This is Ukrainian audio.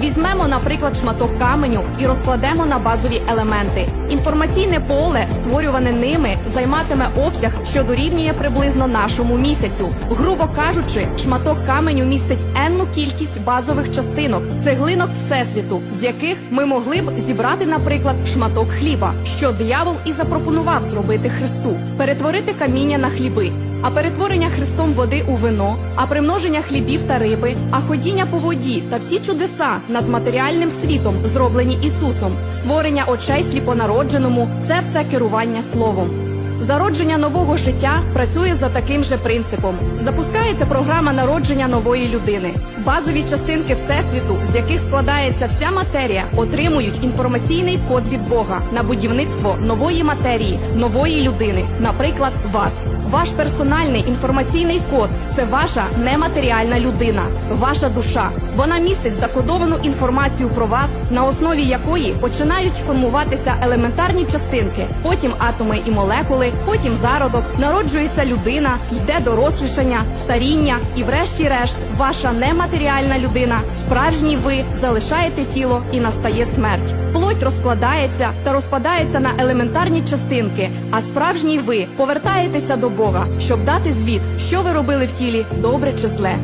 Візьмемо, наприклад, шматок каменю і розкладемо на базові елементи. Інформаційне поле, створюване ними, займатиме обсяг, що дорівнює приблизно нашому місяцю. Грубо кажучи, шматок каменю містить енну кількість базових частинок, цеглинок всесвіту, з яких ми могли б зібрати, наприклад, шматок хліба, що диявол і запропонував зробити Христу, перетворити каміння на хліби. А перетворення Христом води у вино, а примноження хлібів та риби, а ходіння по воді та всі чудеса над матеріальним світом, зроблені Ісусом, створення очей сліпонародженому це все керування словом. Зародження нового життя працює за таким же принципом. Запускається програма народження нової людини. Базові частинки всесвіту, з яких складається вся матерія, отримують інформаційний код від Бога на будівництво нової матерії, нової людини, наприклад, вас. Ваш персональний інформаційний код це ваша нематеріальна людина, ваша душа. Вона містить закодовану інформацію про вас, на основі якої починають формуватися елементарні частинки, потім атоми і молекули, потім зародок, народжується людина, йде дорослішання, старіння і, врешті-решт, ваша нематеріальна людина, справжній ви залишаєте тіло і настає смерть. Плоть розкладається та розпадається на елементарні частинки, а справжній ви повертаєтеся до Бога, щоб дати звіт, що ви робили в тілі, добре чи зле.